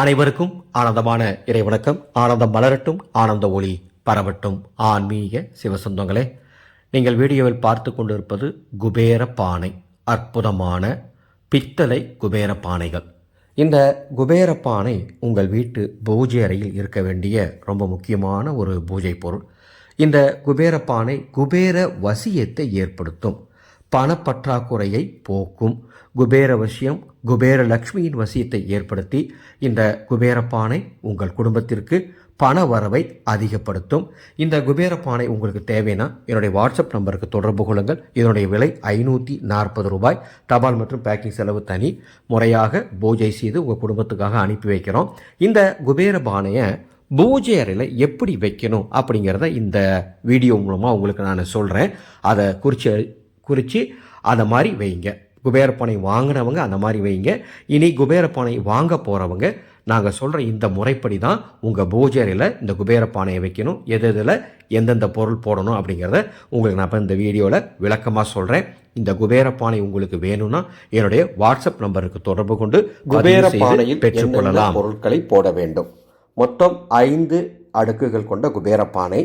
அனைவருக்கும் ஆனந்தமான இறைவணக்கம். ஆனந்தம் மலரட்டும் ஆனந்த ஒளி பரவட்டும். ஆன்மீக சிவசொந்தங்களே நீங்கள் வீடியோவில் பார்த்து கொண்டிருப்பது குபேர பானை அற்புதமான பித்தளை குபேர பானைகள் இந்த குபேர பானை உங்கள் வீட்டு பூஜை அறையில் இருக்க வேண்டிய ரொம்ப முக்கியமான ஒரு பூஜை பொருள். இந்த குபேர பானை குபேர வசியத்தை ஏற்படுத்தும். பணப்பற்றாக்குறையை போக்கும். குபேர வசியம் குபேர லக்ஷ்மியின் வசியத்தை ஏற்படுத்தி இந்த குபேர பானை உங்கள் குடும்பத்திற்கு பண வரவை அதிகப்படுத்தும். இந்த குபேர பானை உங்களுக்கு தேவைன்னா என்னுடைய வாட்ஸ்அப் நம்பருக்கு தொடர்பு கொள்ளுங்கள். இதனுடைய விலை ஐநூற்றி நாற்பது ரூபாய். தபால் மற்றும் பேக்கிங் செலவு தனி. முறையாக பூஜை செய்து உங்கள் குடும்பத்துக்காக அனுப்பி வைக்கிறோம். இந்த குபேர பானையை பூஜை அறையில் எப்படி வைக்கணும் அப்படிங்கிறத இந்த வீடியோ மூலமாக உங்களுக்கு நான் சொல்கிறேன் அதை குறித்து குறித்து அதை மாதிரி வைங்க. குபேரப்பானை வாங்கினவங்க அந்த மாதிரி வைங்க. இனி குபேரப்பானை வாங்க போகிறவங்க நாங்கள் சொல்கிற இந்த முறைப்படி தான் உங்கள் பூஜை அறையில் இந்த குபேரப்பானையை வைக்கணும். எது எதில் எந்தெந்த பொருள் போடணும் அப்படிங்கிறத உங்களுக்கு நான் இப்போ இந்த வீடியோவில் விளக்கமாக சொல்கிறேன் இந்த குபேரப்பானை உங்களுக்கு வேணும்னா என்னுடைய வாட்ஸ்அப் நம்பருக்கு தொடர்பு கொண்டு குபேர பதிவு செய்து பானையில் பெற்றுக்கொள்ளலாம் பொருட்களை போட வேண்டும்? மொத்தம் ஐந்து அடுக்குகள் கொண்ட குபேர பானை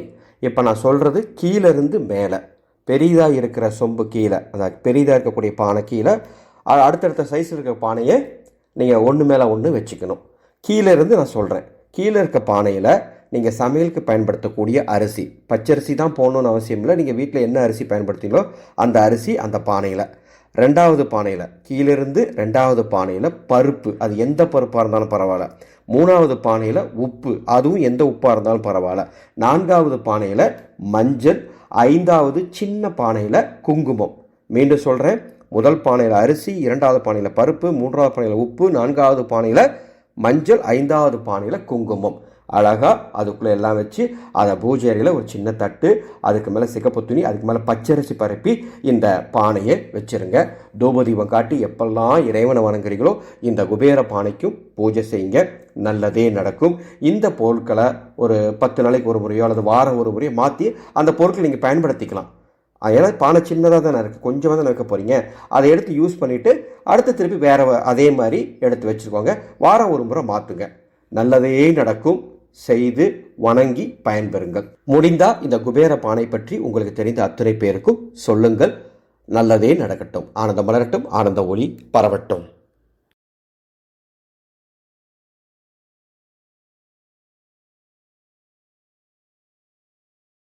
இப்போ நான் சொல்கிறது கீழிருந்து மேலே. பெரிதாக இருக்கிற சொம்பு கீழே அந்த பெரிதாக இருக்கக்கூடிய பானை கீழே அடுத்தடுத்த சைஸ் இருக்கிற பானையை நீங்கள் ஒன்று மேலே ஒன்று வச்சுக்கணும். கீழே இருந்து நான் சொல்கிறேன் கீழே இருக்க பானையில் நீங்கள் சமையலுக்கு பயன்படுத்தக்கூடிய அரிசி பச்சரிசி தான் போகணுன்னு அவசியம் இல்லை. நீங்கள் வீட்டில் என்ன அரிசி பயன்படுத்திங்களோ அந்த அரிசி அந்த பானையில். ரெண்டாவது பானையில் கீழிருந்து ரெண்டாவது பானையில் பருப்பு அது எந்த பருப்பாக இருந்தாலும் பரவாயில்ல. மூணாவது பானையில் உப்பு அதுவும் எந்த உப்பாக இருந்தாலும் பரவாயில்ல. நான்காவது பானையில் மஞ்சள் ஐந்தாவது சின்ன பானையில் குங்குமம். மீண்டும் சொல்கிறேன் முதல் பானையில் அரிசி இரண்டாவது பானையில் பருப்பு மூன்றாவது பானையில் உப்பு நான்காவது பானையில் மஞ்சள் ஐந்தாவது பானையில் குங்குமம். அழகாக அதுக்குள்ளே எல்லாம் வச்சு அதை பூஜை அறையில் ஒரு சின்ன தட்டு அதுக்கு மேலே சிகப்பு துணி அதுக்கு மேலே பச்சரிசி பரப்பி இந்த பானையை வச்சுருங்க. தூபதீபம் காட்டி எப்பெல்லாம் இறைவனை வணங்குறீங்களோ இந்த குபேர பானைக்கும் பூஜை செய்யுங்க. நல்லதே நடக்கும். இந்த பொருட்களை ஒரு பத்து நாளைக்கு ஒரு முறையோ அல்லது வாரம் ஒரு முறையோ மாற்றி அந்த பொருட்களை நீங்கள் பயன்படுத்திக்கலாம். ஏன்னா பானை சின்னதாக தானே இருக்குது கொஞ்சமாக தானே வைக்க போகிறீங்க அதை எடுத்து யூஸ் பண்ணிவிட்டு அடுத்து திருப்பி வேறு அதே மாதிரி எடுத்து வச்சுக்கோங்க. வாரம் ஒரு முறை மாற்றுங்க நல்லதே நடக்கும். செய்து வணங்கி பயன்பெறுங்கள். முடிந்தா இந்த குபேர பானை பற்றி உங்களுக்கு தெரிந்த அத்தனை பேருக்கும் சொல்லுங்கள். நல்லதே நடக்கட்டும். ஆனந்தம் மலரட்டும். ஆனந்த ஒளி பரவட்டும்.